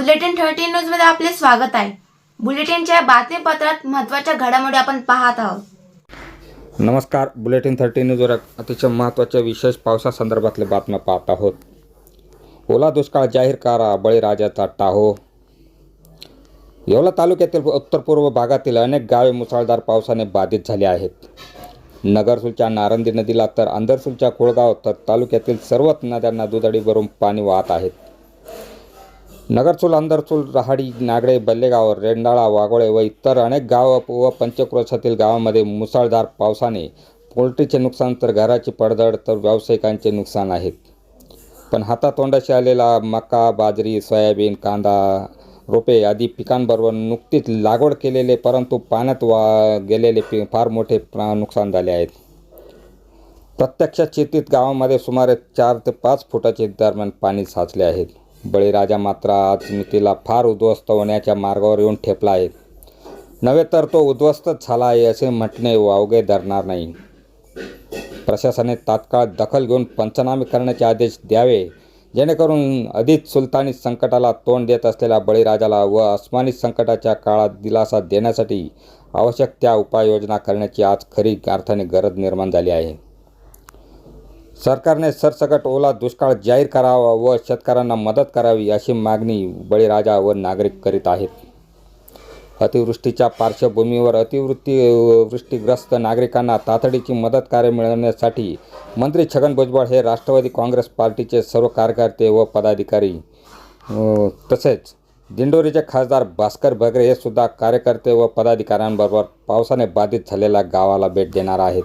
Bulletin thirteen न्यूजमध्ये आपले स्वागत आहे. बुलेटिनच्या बातमीपत्रात महत्त्वाच्या घडामोडी आपण पाहत आहोत. नमस्कार बुलेटिन थर्टी न्यूजवर अतिशय महत्त्वाच्या विशेष पावसासंदर्भातल्या बातम्या पाहत आहोत. ओला दुष्काळ जाहीर करा बळीराजाचा टाहो. येवला तालुक्यातील उत्तर पूर्व भागातील अनेक गावे मुसळधार पावसाने बाधित झाली आहेत. नगरसूलच्या नारंदी नदीला तर अंधरसूलच्या कोळगाव तर तालुक्यातील सर्वच नद्यांना दुधडी भरून पाणी वाहत आहेत. नगरचूल अंदरचूल रहाडी नागडे बल्लेगाव रेंडाळा वाघोळे व इतर अनेक गाव व पंचक्रोशातील गावामध्ये मुसळधार पावसाने पोल्ट्रीचे नुकसान तर घराची पडझड तर व्यावसायिकांचे नुकसान आहेत. पण हातातोंडाशी आलेला मका बाजरी सोयाबीन कांदा रोपे आदी पिकांबरोबर नुकतीच लागवड केलेले परंतु पाण्यात वा गेलेले पी फार मोठे नुकसान झाले आहेत. प्रत्यक्षात शेतीत गावामध्ये सुमारे चार ते पाच फुटाचे दरम्यान पाणी साचले आहेत बळीराजा मात्र आज मितीला फार उद्ध्वस्त होण्याच्या मार्गावर येऊन ठेपला आहे. नव्हे तर तो उद्ध्वस्तच झाला आहे असे म्हटणे वावगे धरणार नाही. प्रशासनाने तात्काळ दखल घेऊन पंचनामे करण्याचे आदेश द्यावे जेणेकरून अधिक सुलतानी संकटाला तोंड देत असलेल्या बळीराजाला व अस्मानी संकटाच्या काळात दिलासा देण्यासाठी आवश्यक त्या उपाययोजना करण्याची आज खरी अर्थाने गरज निर्माण झाली आहे. सरकारने सरसकट ओला दुष्काळ जाहीर करावा व शेतकऱ्यांना मदत करावी अशी मागणी बळीराजा व नागरिक करीत आहेत. अतिवृष्टीच्या पार्श्वभूमीवर अतिवृत्ती वृष्टीग्रस्त नागरिकांना तातडीची मदत कार्य मिळवण्यासाठी मंत्री छगन भुजबळ हे राष्ट्रवादी काँग्रेस पार्टीचे सर्व कार्यकर्ते व पदाधिकारी तसेच दिंडोरीचे खासदार भास्कर भगरे हे सुद्धा कार्यकर्ते व पदाधिकाऱ्यांबरोबर पावसाने बाधित झालेल्या गावाला भेट देणार आहेत.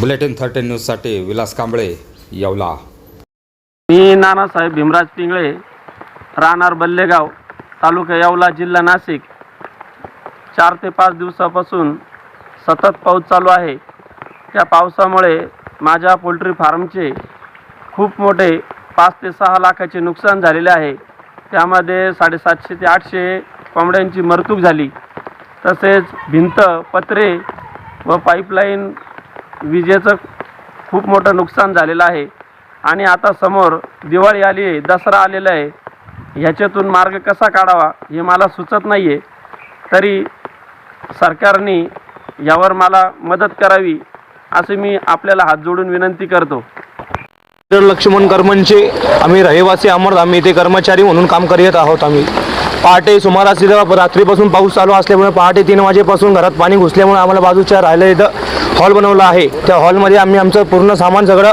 बुलेटिन थर्टी न्यूजसाठी विलास कांबळे येवला. मी नानासाहेब भीमराज पिंगळे राहणार बल्लेगाव तालुका येवला जिल्हा नाशिक. चार ते पाच दिवसापासून सतत पाऊस चालू आहे. त्या पावसामुळे माझ्या पोल्ट्री फार्मचे खूप मोठे पाच ते सहा लाखाचे नुकसान झालेले आहे. त्यामध्ये साडेसातशे ते आठशे कोंबड्यांची मरतूक झाली. तसेच भिंत पत्रे व पाईपलाईन विजेचं खूप मोठं नुकसान झालेलं आहे. आणि आता समोर दिवाळी आली आहे दसरा आलेला आहे. ह्याच्यातून मार्ग कसा काढावा हे मला सुचत नाही आहे तरी सरकारने यावर मला मदत करावी असे मी आपल्याला हात जोडून विनंती करतो. लक्ष्मण कर्मनचे आम्ही रहिवासी अमर आम्ही इथे कर्मचारी म्हणून काम करीत आहोत आम्ही. पहाटे सुमारास इथं रात्रीपासून पाऊस चालू असल्यामुळे पहाटे तीन वाजेपासून घरात पाणी घुसल्यामुळे आम्हाला बाजूच्या राहिलं इथं हॉल बनवला आहे. त्या हॉलमध्ये आम्ही आमचं पूर्ण सामान सगळं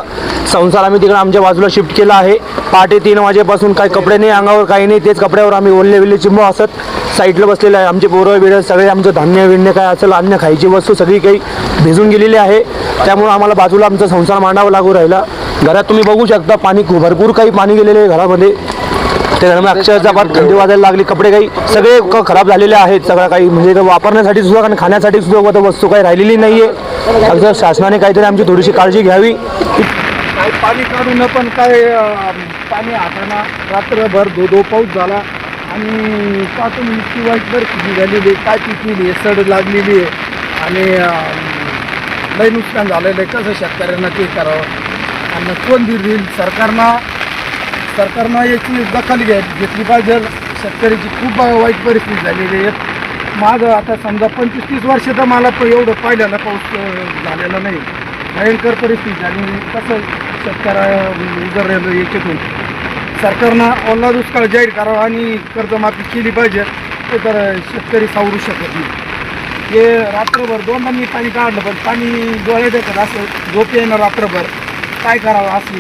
संसार आम्ही तिकडं आमच्या बाजूला शिफ्ट केला आहे. पहाटे तीन वाजेपासून काही कपडे नाही अंगावर काही नाही तेच कपड्यावर आम्ही ओले विले चिंब असत साईडला बसलेले आहे. आमचे पोरं बिरं सगळे आमचं धान्य विण्य काय असेल अन्न खायची वस्तू सगळी काही भिजून गेलेली आहे. त्यामुळं आम्हाला बाजूला आमचा संसार मांडावा लागू राहिला. घरात तुम्ही बघू शकता पाणी खूप- भरपूर काही पाणी गेलेले आहे घरामध्ये. ते घरामध्ये अक्षरशः फार थंडी वाजायला लागली कपडे काही सगळे क- खराब झालेले आहेत सगळं काही म्हणजे वापरण्यासाठी सुद्धा आणि खाण्यासाठी सुद्धा आता वस्तू काही राहिलेली नाही आहे अगदी शासनाने काहीतरी आमची थोडीशी काळजी घ्यावी. काय पाणी काढून पण काय अं, पाणी हाताना रात्रभर दो दो पाऊस झाला आणि पाठून इतकी वाईट परिस्थिती झालेली आहे काय पिकलेली आहे सड लागलेली आहे आणि अं, लय नुकसान झालेलं आहे. कसं शेतकऱ्यांना ते करावं? आणि कोण दिल सरकारनं सरकारनं याची दखल घ्या घेतली पाहिजे. शेतकऱ्याची खूप वाईट परिस्थिती झालेली आहे. माझं आता समजा पंचवीस तीस वर्ष तर मला प- एवढं पाहिलेलं पाऊस झालेला नाही. भयंकर परिस्थिती झाली कसं शेतकऱ्या उजरलेलं याच्यातून सरकारनं ओला दुष्काळ जाहीर करावा आणि कर्जमाफी केली पाहिजे. ते तर शेतकरी सावरू शकत नाही. हे रात्रभर दोनदा मी पाणी काढलं पण पाणी डोळे देतात असं झोप येणं रात्रभर. काय करावं असं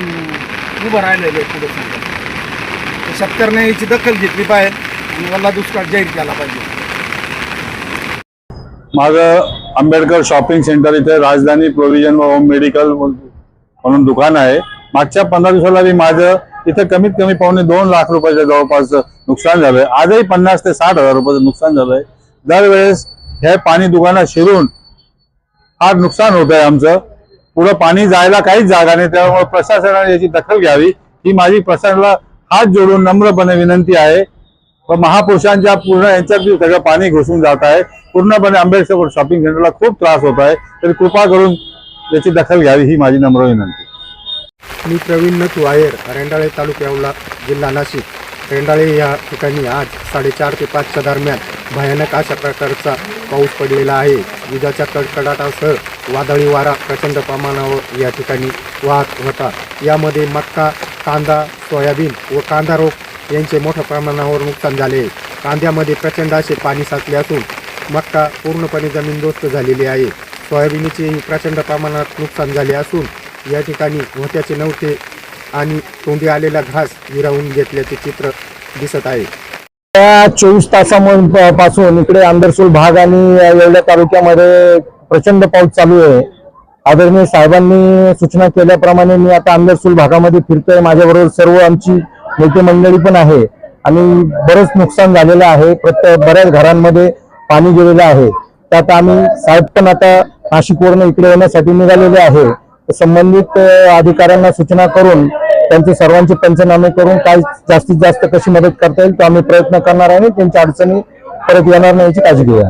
उभं राहिलेलं आहे पुढे समजा शेतकऱ्याने याची दखल घेतली पाहिजे आणि वल्ला दुष्काळ जाहीर केला पाहिजे. माझं आंबेडकर शॉपिंग सेंटर इथे राजधानी प्रोव्हिजन व होम मेडिकल म्हणून दुकान आहे. मागच्या पंधरा दिवसाला मी माझं इथं कमीत कमी पावणे दोन लाख रुपयाच्या जवळपास नुकसान झालंय. आजही पन्नास ते साठ हजार रुपयाचं नुकसान झालंय. दरवेळेस हे पाणी दुकानात शिरून फार नुकसान होत आहे आमचं. पुढं पाणी जायला काहीच जागा नाही. त्यामुळे प्रशासनाने याची दखल घ्यावी. ही माझी प्रशासनाला हात जोडून नम्रपणे विनंती आहे. व महापुरुषांच्या पूर्ण यांच्यात सगळं पाणी घुसून जात आहे. पूर्णपणे आंबेडकर शॉपिंग सेंटरला खूप त्रास होत आहे. तरी कृपा करून याची दखल घ्यावी ही माझी नम्र विनंती. मी प्रवीण नथू आयर रेंडाळे तालुक्यावला जिल्हा नाशिक. रेंडाळे या ठिकाणी आज साडेचार ते पाचच्या दरम्यान भयानक अशा प्रकारचा पाऊस पडलेला आहे. विजाच्या कडकडाटासह वादळी वारा प्रचंड प्रमाणावर या ठिकाणी वाहत होता. यामध्ये मक्का कांदा सोयाबीन व कांदा रोप यांचे मोठ्या प्रमाणावर नुकसान झाले. आहे कांद्यामध्ये प्रचंड असे पाणी साचले असून मक्का पूर्णपणे जमीनदोस्त झालेली आहे. सोयाबीनचेही प्रचंड प्रमाणात नुकसान झाले असून या ठिकाणी मोत्याचे नव्हते आणि तोंडी आलेला घास विरावून घेतल्याचे चित्र दिसत आहे. त्या चोवीस तासापासून इकडे आंदरसूल भाग आणि येवल्या तालुक्यामध्ये प्रचंड पाऊस चालू आहे. आदरणीय साहेबांनी सूचना केल्याप्रमाणे मी आता आंदरसूल भागामध्ये फिरतोय. माझ्याबरोबर सर्व आमची नेते मंडळी पण आहे. आणि बरंच नुकसान झालेलं आहे. प्रत्येक बऱ्याच घरांमध्ये पाणी गेलेलं आहे. त्यात आम्ही साहेब पण आता नाशिकवरून इकडे येण्यासाठी निघालेले आहे. संबंधित अधिकाऱ्यांना सूचना करून त्यांचे सर्वांचे पंचनामे करून काय जास्तीत जास्त कशी मदत करता येईल तो आम्ही प्रयत्न करणार आहे. त्यांच्या अडचणी परत येणार नाही याची काळजी घेऊया.